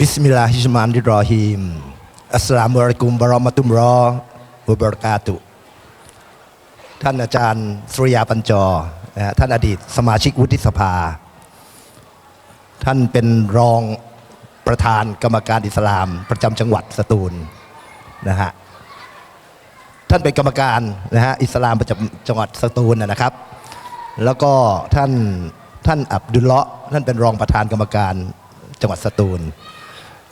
บิสมิลลาฮิรเราะห์มานิรเราะฮีมอัสลามุอะลัยกุมวะราะมะตุลลอฮ์วะบรกาตุ ท่านอาจารย์สุริยาปัญจอนะท่านอดีตสมาชิกวุฒิสภา ท่านเป็นรองประธานกรรมการอิสลาม ประจำจังหวัดสตูลนะฮะท่านเป็นกรรมการนะฮะอิสลามประจำจังหวัดสตูลนะนะครับ แล้วก็ท่านท่านอับดุลเลาะห์ท่านเป็นรองประธานกรรมการจังหวัดสตูล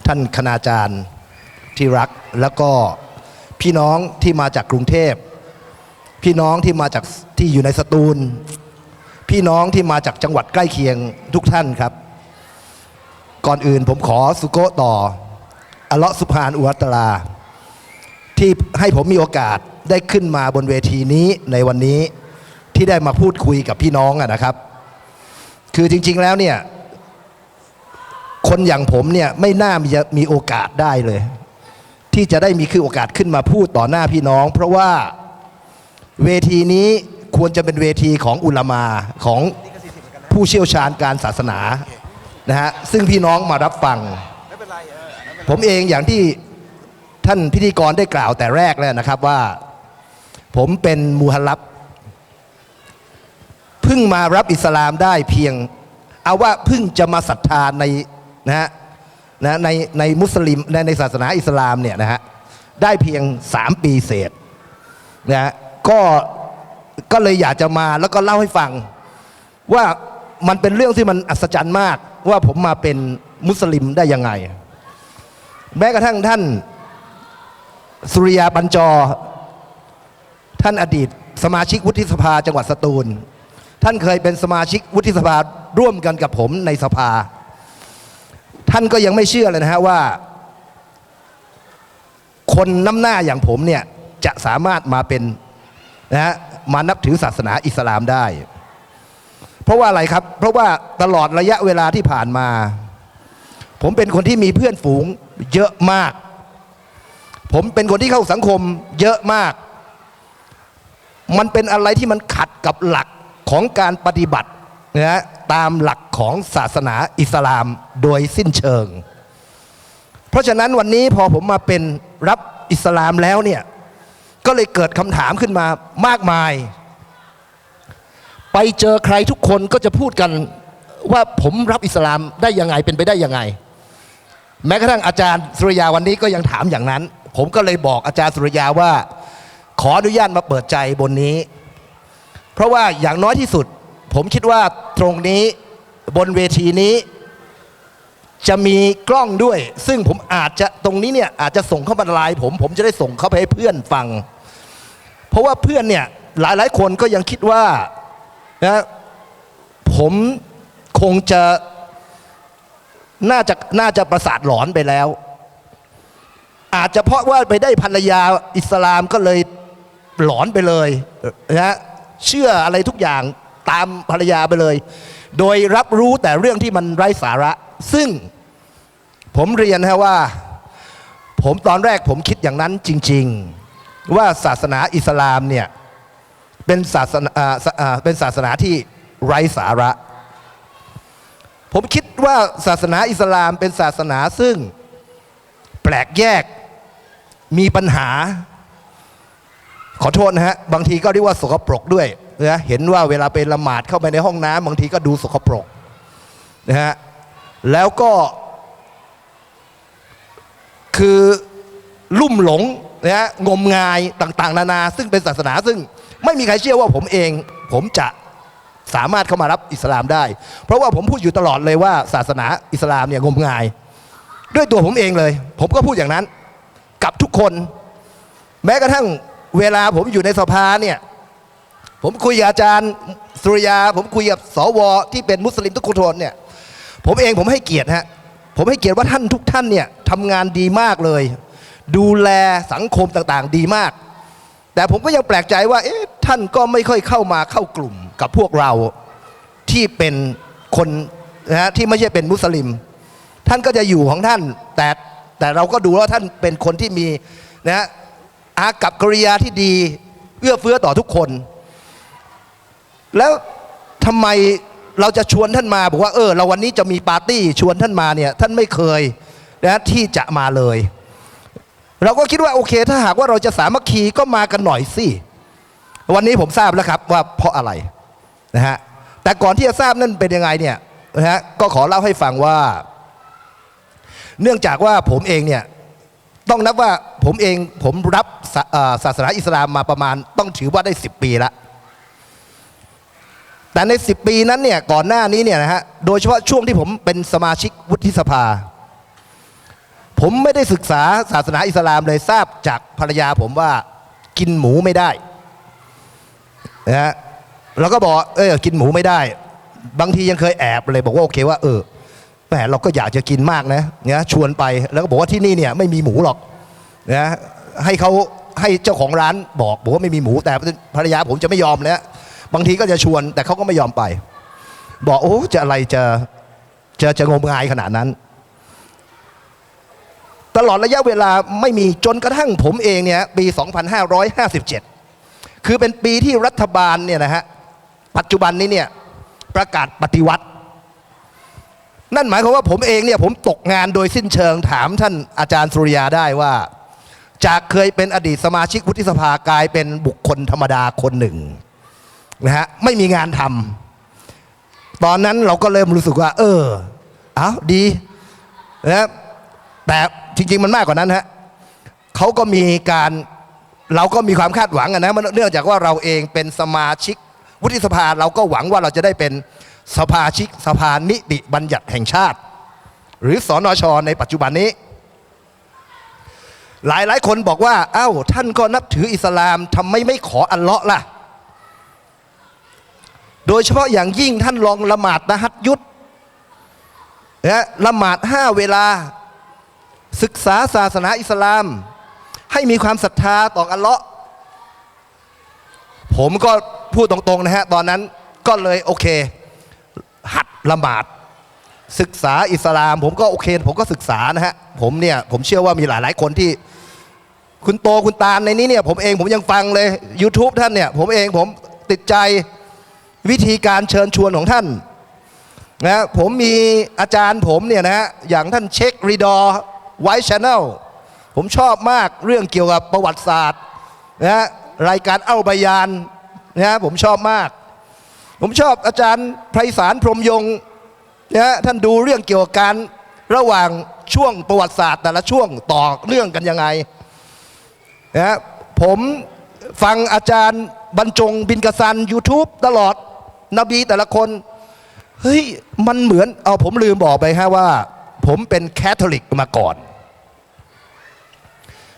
ท่านคณาจารย์ที่รัก แล้วก็พี่น้องที่มาจากกรุงเทพ พี่น้องที่มาจากที่อยู่ในสตูล พี่น้องที่มาจากจังหวัดใกล้เคียงทุกท่านครับ ก่อนอื่นผมขอสุโกต่ออัลเลาะสุภานอุวัตลา ที่ให้ผมมีโอกาสได้ขึ้นมาบนเวทีนี้ในวันนี้ที่ได้มาพูดคุยกับพี่น้องอะนะครับ คือจริง ๆแล้วเนี่ย คนอย่างผมเนี่ยไม่น่ามีมีโอกาสได้เลย ที่จะได้มีคือโอกาสขึ้นมาพูดต่อหน้าพี่น้อง เพราะว่าเวทีนี้ควรจะเป็นเวทีของอุลามาของผู้เชี่ยวชาญการศาสนานะฮะซึ่งพี่น้องมารับฟัง ผมเองอย่างที่ท่านพิธีกรได้กล่าวแต่แรกแล้วนะครับว่า ผมเป็นมูฮัลลับเพิ่งมารับอิสลามได้เพียง เอาว่าเพิ่งจะมาศรัทธาใน นะฮะนะในในมุสลิมในในศาสนาอิสลามเนี่ยนะฮะได้เพียง 3 ปีเศษนะฮะก็ก็เลยอยากจะมาแล้วก็เล่าให้ฟัง ว่ามันเป็นเรื่องที่มันอัศจรรย์มาก ว่าผมมาเป็นมุสลิมได้ยังไง แม้กระทั่งท่านสุริยาปัญจอท่านอดีตสมาชิกวุฒิสภาจังหวัดสตูล ท่านเคยเป็นสมาชิกวุฒิสภาร่วมกันกับผมในสภา ท่านก็ยังไม่เชื่อเลยนะฮะว่า คนน้ำหน้าอย่างผมเนี่ยจะสามารถมาเป็นนะฮะมานับถือศาสนาอิสลามได้ เพราะว่าอะไรครับ เพราะว่าตลอดระยะเวลาที่ผ่านมา ผมเป็นคนที่มีเพื่อนฝูงเยอะมาก ผมเป็นคนที่เข้าสังคมเยอะมาก มันเป็นอะไรที่มันขัดกับหลักของการปฏิบัติ นะฮะตามหลักของศาสนาอิสลามโดยสิ้นเชิง เพราะฉะนั้นวันนี้พอผมมาเป็นรับอิสลามแล้วเนี่ยก็เลยเกิดคำถามขึ้นมามากมาย ไปเจอใครทุกคนก็จะพูดกันว่าผมรับอิสลามได้ยังไงเป็นไปได้ยังไง แม้กระทั่งอาจารย์สุริยาวันนี้ก็ยังถามอย่างนั้น ผมก็เลยบอกอาจารย์สุริยาว่า ขออนุญาตมาเปิดใจบนนี้ เพราะว่าอย่างน้อยที่สุด ผมคิดว่าตรงนี้บนเวทีนี้จะมีกล้องด้วย ซึ่งผมอาจจะตรงนี้เนี่ยอาจจะส่งเข้ามาไลน์ผมผมจะได้ส่งเข้าไปให้เพื่อนฟัง เพราะว่าเพื่อนเนี่ยหลายหลายๆคนก็ยังคิดว่านะผมคงจะน่าจะน่าจะประสาทหลอนไปแล้ว อาจจะเพราะว่าไปได้ภรรยาอิสลามก็เลยหลอนไปเลยนะเชื่ออะไรทุกอย่าง ตามภรรยาไปเลย โดยรับรู้แต่เรื่องที่มันไร้สาระ ซึ่งผมเรียนนะว่า ผมตอนแรกผมคิดอย่างนั้นจริง ๆ ว่าศาสนาอิสลามเนี่ยเป็นศาสนาอ่าอ่าเป็นศาสนาที่ไร้สาระ ผมคิดว่าศาสนาอิสลามเป็นศาสนาซึ่งแปลกแยกมีปัญหา ขอโทษนะฮะ บางทีก็เรียกว่าสกปรกด้วย นะเห็นว่าเวลาไปละหมาดเข้าไปในห้องน้ำบางทีก็ดูสกปรกนะฮะแล้วก็คือลุ่มหลงนะฮะงมงายต่างๆ นานา ซึ่งเป็นศาสนาซึ่งไม่มีใครเชื่อว่าผมเอง ผมจะสามารถเข้ามารับอิสลามได้ เพราะว่าผมพูดอยู่ตลอดเลยว่าศาสนาอิสลามเนี่ยงมงาย ด้วยตัวผมเองเลย ผมก็พูดอย่างนั้น กับทุกคน แม้กระทั่งเวลาผมอยู่ในสภาเนี่ย ผมคุยกับอาจารย์สุริยา ผมคุยกับสวที่เป็นมุสลิมทุกคนเนี่ย ผมเองผมให้เกียรติฮะผมให้เกียรติว่าท่านทุกท่านเนี่ยทำงานดีมากเลย ดูแลสังคมต่างๆ ดีมาก แต่ผมก็ยังแปลกใจว่า เอ๊ะท่านก็ไม่ค่อยเข้ามาเข้ากลุ่มกับพวกเราที่เป็นคนนะฮะที่ไม่ใช่เป็นมุสลิม ท่านก็จะอยู่ของท่าน แต่แต่เราก็ดูว่าท่านเป็นคนที่มีนะฮะอากับกริยาที่ดีเอื้อเฟื้อต่อทุกคน แล้วทำไมเราจะชวนท่านมาบอกว่าเออเราวันนี้จะมีปาร์ตี้ชวนท่านมาเนี่ยท่านไม่เคยนะที่จะมาเลย เราก็คิดว่าโอเค ถ้าหากว่าเราจะสามัคคีก็มากันหน่อยสิวันนี้ผมทราบแล้วครับว่าเพราะอะไรนะฮะแต่ก่อนที่จะทราบนั่นเป็นยังไงเนี่ยนะฮะก็ขอเล่าให้ฟังว่า เนื่องจากว่าผมเองเนี่ยต้องนับว่าผมเองผมรับศาสนาอิสลามมาประมาณ ต้องถือว่าได้ 10 ปีละ แต่ใน 10 ปีนั้นเนี่ยก่อนหน้านี้เนี่ยนะฮะโดยเฉพาะช่วงที่ผมเป็นสมาชิกวุฒิสภา ผมไม่ได้ศึกษาศาสนาอิสลามเลยทราบจากภรรยาผมว่ากินหมูไม่ได้นะฮะเราก็บอกเออกินหมูไม่ได้ บางทียังเคยแอบเลยบอกว่าโอเคว่าเออแหมเราก็อยากจะกินมากนะเนี่ยชวนไปแล้วก็บอกว่าที่นี่เนี่ยไม่มีหมูหรอกนะให้เขาให้เจ้าของร้านบอกบอกว่าไม่มีหมูแต่ภรรยาผมจะไม่ยอมแล้ว บางทีก็จะชวนแต่เขาก็ไม่ยอมไป บอกโอ้จะอะไรจะจะจะงมงายขนาดนั้น ตลอดระยะเวลาไม่มีจนกระทั่งผมเองเนี่ยปี 2557 คือเป็นปีที่รัฐบาลเนี่ยนะฮะปัจจุบันนี้เนี่ยประกาศปฏิวัติ นั่นหมายความว่าผมเองเนี่ยผมตกงานโดยสิ้นเชิงถามท่านอาจารย์สุริยาได้ว่า จากเคยเป็นอดีตสมาชิกวุฒิสภากลายเป็นบุคคลธรรมดาคนหนึ่ง นะฮะไม่มีงานทำตอนนั้นเราก็เริ่มรู้สึกว่า เออเอาดีนะแต่จริง ๆ มันมากกว่านั้นฮะเขาก็มีการเราก็มีความคาดหวังนะมันเนื่องจากว่าเราเองเป็นสมาชิกวุฒิสภาเราก็หวังว่าเราจะได้เป็นสภาชิกสภานิติบัญญัติแห่งชาติ หรือสอนชในปัจจุบันนี้ หลายหลายๆคนบอกว่า เอ้า ท่านก็นับถืออิสลามทำไมไม่ขออัลเลาะห์ล่ะ โดยเฉพาะอย่างยิ่งท่านลองละหมาดนะฮัดยุดนะละหมาดห้าเวลา ศึกษาศาสนาอิสลาม ให้มีความศรัทธาต่ออัลเลาะห์ผมก็พูดตรงๆนะฮะ ตอนนั้นก็เลยโอเค หัดละหมาด ศึกษาอิสลาม ผมก็โอเค ผมก็ศึกษานะฮะ ผมเนี่ย ผมเชื่อว่ามีหลายๆคนที่ คุณโตคุณตาในนี้เนี่ย ผมเองผมยังฟังเลย YouTube ท่านเนี่ย ผมเองผมติดใจ วิธีการเชิญชวนของท่านนะผมมีอาจารย์ผมเนี่ยนะอย่างท่านเช็ครีดอไวท์ชาแนลผมชอบมากเรื่องเกี่ยวกับประวัติศาสตร์นะรายการเอ้าบยานนะผมชอบมาก ผมชอบอาจารย์ไพศาลพรมยงนะท่านดูเรื่องเกี่ยวกับการระหว่างช่วงประวัติศาสตร์ แต่ละช่วงต่อเนื่องกันยังไงนะผมฟังอาจารย์บรรจงบินกสัน YouTube ตลอด นบีแต่ละคนเฮ้ยมันเหมือนเอาผมลืมบอกไปฮะว่า ผมเป็นแคทอลิกมาก่อน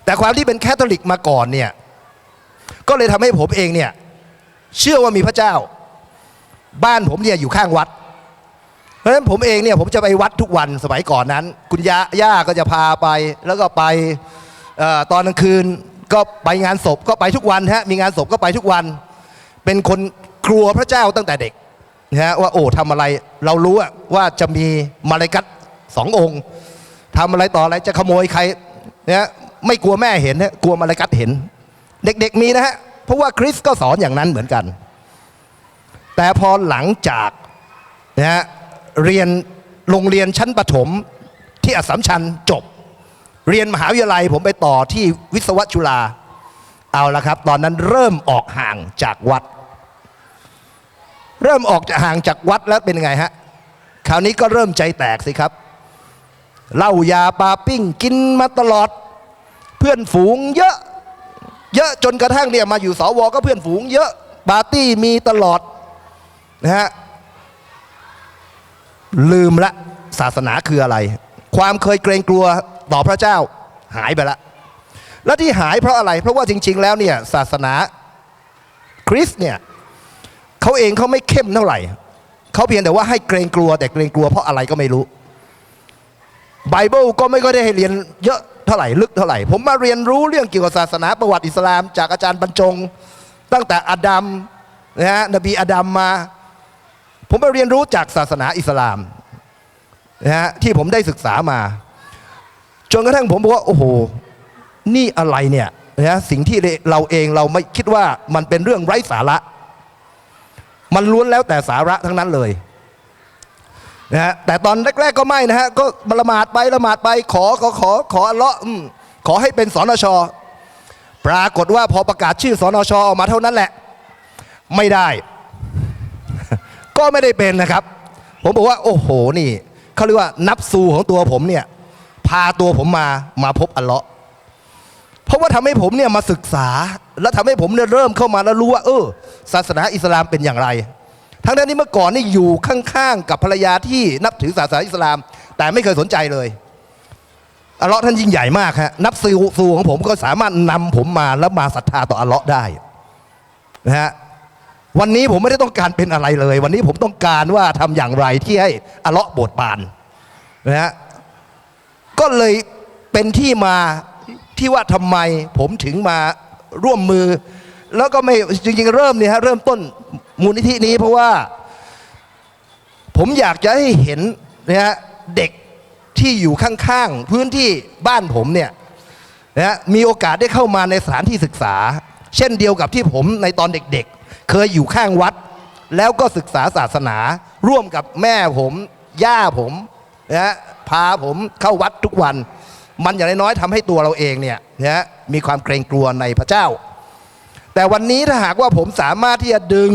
แต่ความที่เป็นแคทอลิกมาก่อนเนี่ยก็เลยทำให้ผมเองเนี่ยเชื่อว่ามีพระเจ้า บ้านผมเนี่ยอยู่ข้างวัด เพราะฉะนั้นผมเองเนี่ยผมจะไปวัดทุกวันสมัยก่อนนั้น คุณย่าย่าก็จะพาไปแล้วก็ไปออตอนกลางคืนก็ไปงานศพก็ไปทุกวันฮะมีงานศพก็ไปทุกวัน เป็นคน กลัวพระเจ้าตั้งแต่เด็กนะฮะว่าโอ้ทำอะไรเรารู้ว่าจะมีมาลากัตสององค์ทำอะไรต่ออะไรจะขโมยใครนะฮะไม่กลัวแม่เห็นฮะกลัวมาลากัตเห็น เด็กๆมีนะฮะเพราะว่าคริสก็สอนอย่างนั้นเหมือนกัน แต่พอหลังจากนะฮะเรียนโรงเรียนชั้นประถมที่อัสสัมชัญจบ เรียนมหาวิทยาลัยผมไปต่อที่วิศวจุฬาเอาละครับ ตอนนั้นเริ่มออกห่างจากวัด เริ่มออกจากห่างจากวัดแล้วเป็นไงฮะ คราวนี้ก็เริ่มใจแตกสิครับเหล้ายาปลาปิ้งกินมาตลอด เพื่อนฝูงเยอะ เยอะจนกระทั่งเนี่ยมาอยู่สวก็เพื่อนฝูงเยอะปาร์ตี้มีตลอดนะฮะลืมละศาสนาคืออะไร ความเคยเกรงกลัวต่อพระเจ้าหายไปละ และที่หายเพราะอะไร เพราะว่าจริง ๆ แล้วเนี่ยศาสนาคริสต์เนี่ย เขาเองเขาไม่เข้มเท่าไหร่เขาเพียงแต่ว่าให้เกรงกลัวแต่เกรงกลัวเพราะอะไรก็ไม่รู้ไบเบิลก็ไม่ก็ได้ให้เรียนเยอะเท่าไหร่ลึกเท่าไหร่ ผมมาเรียนรู้เรื่องเกี่ยวกับศาสนาประวัติอิสลาม จากอาจารย์บรรจง ตั้งแต่อาดัมนะฮะนบีอาดัมมา ผมไปเรียนรู้จากศาสนาอิสลามนะฮะที่ผมได้ศึกษามา จนกระทั่งผมบอกว่า โอ้โห นี่อะไรเนี่ยนะสิ่งที่เราเองเราไม่คิดว่ามันเป็นเรื่องไร้สาระ มันล้วนแล้วแต่สาระทั้งนั้นเลยนะฮะแต่ตอนแรก ๆ ก็ไม่นะฮะก็ละหมาดไปละหมาดไปขอขอขอขออัลเลาะห์อืมขอให้เป็นสนช ปรากฏว่าพอประกาศชื่อสนชออกมาเท่านั้นแหละ ไม่ได้ ก็ไม่ได้เป็นนะครับ ผมบอกว่า โอ้โหนี่เขาเรียกว่านับซูของตัวผมเนี่ย พาตัวผมมามาพบอัลเลาะห์ เพราะว่าทำให้ผมเนี่ยมาศึกษา และทำให้ผมเนี่ยเริ่มเข้ามาแล้วรู้ว่า เออ ศาสนาอิสลามเป็นอย่างไร ทั้งนั้นที่เมื่อก่อนนี่อยู่ข้างๆกับภรรยาที่นับถือศาสนาอิสลาม แต่ไม่เคยสนใจเลยอัลเลาะห์ท่านยิ่งใหญ่มากฮะนับซูซูของผมก็สามารถนำผมมาแล้วมาศรัทธาต่ออัลเลาะห์ได้นะฮะวันนี้ผมไม่ได้ต้องการเป็นอะไรเลย วันนี้ผมต้องการว่าทำอย่างไรที่ให้อัลเลาะห์โปรดปานนะฮะก็เลยเป็นที่มา ที่ว่าทำไมผมถึงมาร่วมมือ แล้วก็ไม่จริงๆเริ่มเนี่ยฮะเริ่มต้นมูลนิธินี้เพราะว่า ผมอยากจะให้เห็นนะฮะเด็กที่อยู่ข้างๆ พื้นที่บ้านผมเนี่ยนะฮะมีโอกาสได้เข้ามาในสถานที่ศึกษา เช่นเดียวกับที่ผมในตอนเด็กๆ เคยอยู่ข้างวัด แล้วก็ศึกษาศาสนา ร่วมกับแม่ผม ย่าผมนะฮะพาผมเข้าวัดทุกวัน มันอย่างน้อยๆทำให้ตัวเราเองเนี่ยนะมีความเกรงกลัวในพระเจ้า แต่วันนี้ถ้าหากว่าผมสามารถที่จะดึง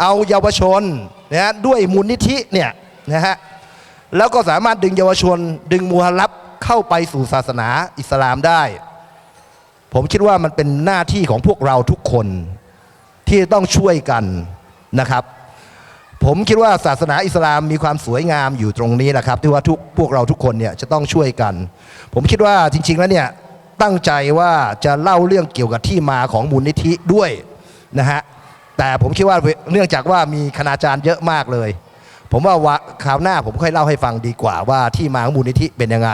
เอาเยาวชนนะฮะด้วยมูลนิธิเนี่ยนะฮะแล้วก็สามารถดึงเยาวชน ดึงมูฮัลลับเข้าไปสู่ศาสนาอิสลามได้ ผมคิดว่ามันเป็นหน้าที่ของพวกเราทุกคนที่ต้องช่วยกันนะครับ ผมคิดว่าศาสนาอิสลามมีความสวยงามอยู่ตรงนี้แหละครับ ที่ว่าทุกพวกเราทุกคนเนี่ยจะต้องช่วยกัน ผมคิดว่าจริง ๆ แล้วเนี่ยตั้งใจว่าจะเล่าเรื่องเกี่ยวกับที่มาของมูลนิธิด้วยนะฮะแต่ผมคิดว่าเนื่องจากว่ามีคณาจารย์เยอะมากเลย ผมว่าวคราวหน้าผมค่อยเล่าให้ฟังดีกว่าว่าที่มาของมูลนิธิเป็นยังไง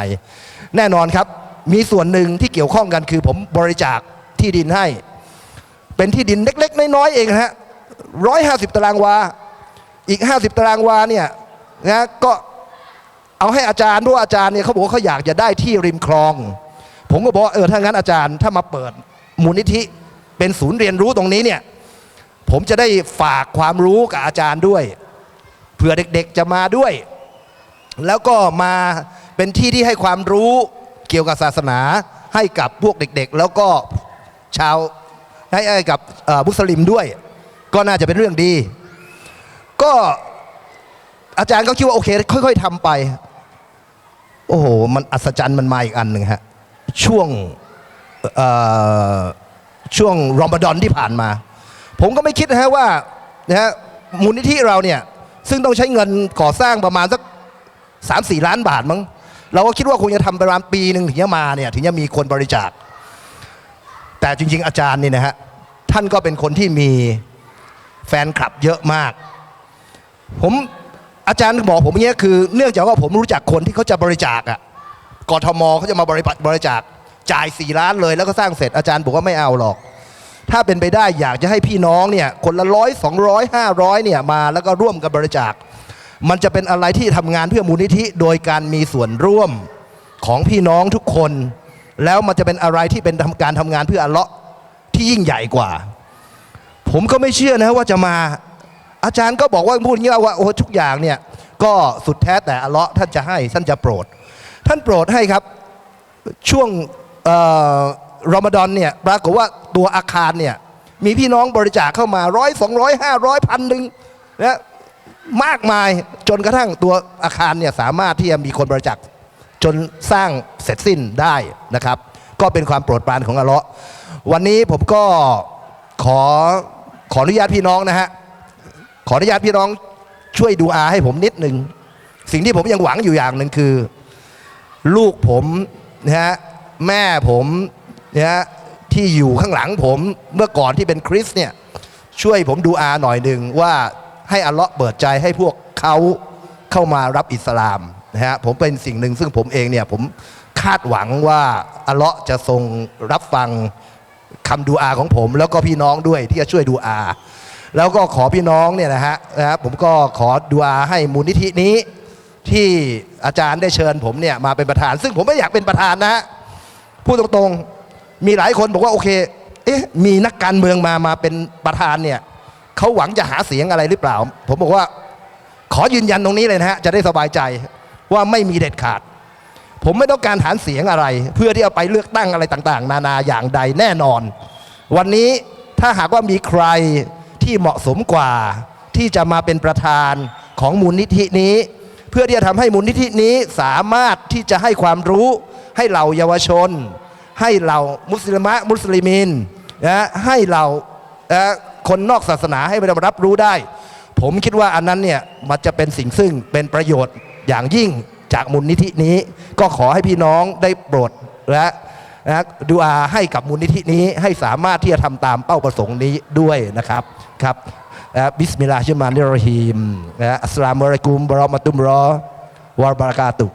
แน่นอนครับมีส่วนหนึ่งที่เกี่ยวข้องกันคือผมบริจาคที่ดินให้ เป็นที่ดินเล็ก ๆ น้อยๆเองนะฮะร้อยห้าสิบตารางวาอีก 50 ตารางวาเนี่ยนะก็ เอาให้อาจารย์ด้วยอาจารย์เนี่ยเขาบอกว่าเขาอยากจะได้ที่ริมคลอง ผมก็บอกเออถ้างั้นอาจารย์ถ้ามาเปิดมูลนิธิเป็นศูนย์เรียนรู้ตรงนี้เนี่ยผมจะได้ฝากความรู้กับอาจารย์ด้วยเผื่อเด็กๆจะมาด้วย แล้วก็มาเป็นที่ที่ให้ความรู้เกี่ยวกับศาสนาให้กับพวกเด็กๆ แล้วก็ชาวให้ให้กับมุสลิมด้วย ก็น่าจะเป็นเรื่องดี ก็อาจารย์ก็คิดว่าโอเค ค่อยๆทำไป โอ้โห มันอัศจรรย์มันมาอีกอันหนึ่งฮะ ช่วงช่วงรอมฎอนที่ผ่านมา ผมก็ไม่คิดนะฮะว่านะฮะมูลนิธิเราเนี่ย ซึ่งต้องใช้เงินก่อสร้างประมาณสักสามสี่ล้านบาทมั้งเราก็คิดว่าคงจะทำประมาณปีหนึ่งถึงจะมาเนี่ยถึงจะมีคนบริจาค แต่จริง ๆ อาจารย์นี่นะฮะท่านก็เป็นคนที่มีแฟนคลับเยอะมาก ผม อาจารย์บอกผมอย่างเงี้ยคือเนื่องจากว่าผมรู้จักคนที่เขาจะบริจาคอะกทมเขาจะมาบริบริจาคจ่ายสี่ล้านเลยแล้วก็สร้างเสร็จอาจารย์บอกว่าไม่เอาหรอก ถ้าเป็นไปได้อยากจะให้พี่น้องเนี่ยคนละร้อยสองร้อยห้าร้อยเนี่ยมาแล้วก็ร่วมกันบริจาค มันจะเป็นอะไรที่ทำงานเพื่อมูลนิธิโดยการมีส่วนร่วมของพี่น้องทุกคน แล้วมันจะเป็นอะไรที่เป็นทำการทำงานเพื่ออัลเลาะที่ยิ่งใหญ่กว่า ผมก็ไม่เชื่อนะว่าจะมา อาจารย์ก็บอกว่าพูดอย่างนี้ว่าโอ้ทุกอย่างเนี่ยก็สุดแท้แต่อัลเลาะห์ท่านจะให้ท่านจะโปรด ท่านโปรดให้ครับช่วงรอมฎอนเนี่ยปรากฏว่าตัวอาคารเนี่ยมีพี่น้องบริจาคเข้ามาร้อยสองร้อยห้าร้อยพันหนึ่งนะมากมายจนกระทั่งตัวอาคารเนี่ยสามารถที่จะมีคนบริจาคจนสร้างเสร็จสิ้นได้นะครับ ก็เป็นความโปรดปรานของอัลเลาะห์วันนี้ผมก็ขอขออนุญาตพี่น้องนะฮะ ขออนุญาตพี่น้องช่วยดูอาให้ผมนิดหนึ่ง สิ่งที่ผมยังหวังอยู่อย่างหนึ่งคือ ลูกผมนะฮะแม่ผมนะฮะที่อยู่ข้างหลังผมเมื่อก่อนที่เป็นคริสเนี่ยช่วยผมดูอาหน่อยหนึ่งว่าให้อัลเลาะห์เปิดใจให้พวกเขาเข้ามารับอิสลามนะฮะผมเป็นสิ่งหนึ่งซึ่งผมเองเนี่ยผมคาดหวังว่าอัลเลาะห์จะทรงรับฟังคำดูอาของผม แล้วก็พี่น้องด้วยที่จะช่วยดูอา แล้วก็ขอพี่น้องเนี่ยนะฮะนะครับผมก็ขอดูอาให้มูลนิธินี้ ที่อาจารย์ได้เชิญผมเนี่ยมาเป็นประธาน ซึ่งผมไม่อยากเป็นประธานนะฮะพูดตรงๆมีหลายคนบอกว่าโอเคเอ๊ะมีนักการเมืองมามาเป็นประธานเนี่ยเขาหวังจะหาเสียงอะไรหรือเปล่า ผมบอกว่าขอยืนยันตรงนี้เลยนะฮะจะได้สบายใจว่าไม่มีเด็ดขาด ผมไม่ต้องการฐานเสียงอะไร เพื่อที่จะไปเลือกตั้งอะไรต่าง ๆ นานาอย่างใดแน่นอน วันนี้ถ้าหากว่ามีใคร ที่เหมาะสมกว่าที่จะมาเป็นประธานของมูลนิธินี้ เพื่อที่จะทำให้มูลนิธินี้สามารถที่จะให้ความรู้ให้เหล่าเยาวชน ให้เหล่ามุสลิมะมุสลิมินนะให้เหล่าคนนอกศาสนาให้มารับรู้ได้ ผมคิดว่าอันนั้นเนี่ยมันจะเป็นสิ่งซึ่งเป็นประโยชน์อย่างยิ่งจากมูลนิธินี้ ก็ขอให้พี่น้องได้โปรดและนะดูอาให้กับมูลนิธินี้ให้สามารถที่จะทำตามเป้าประสงค์นี้ด้วยนะครับ ครับนะบิสมิลลาฮิรเราะห์มานิรเราะฮีมนะอัสสลามุอะลัยกุมบะเราะมะตุมรอฮ์วะบะเราะกาตุฮ์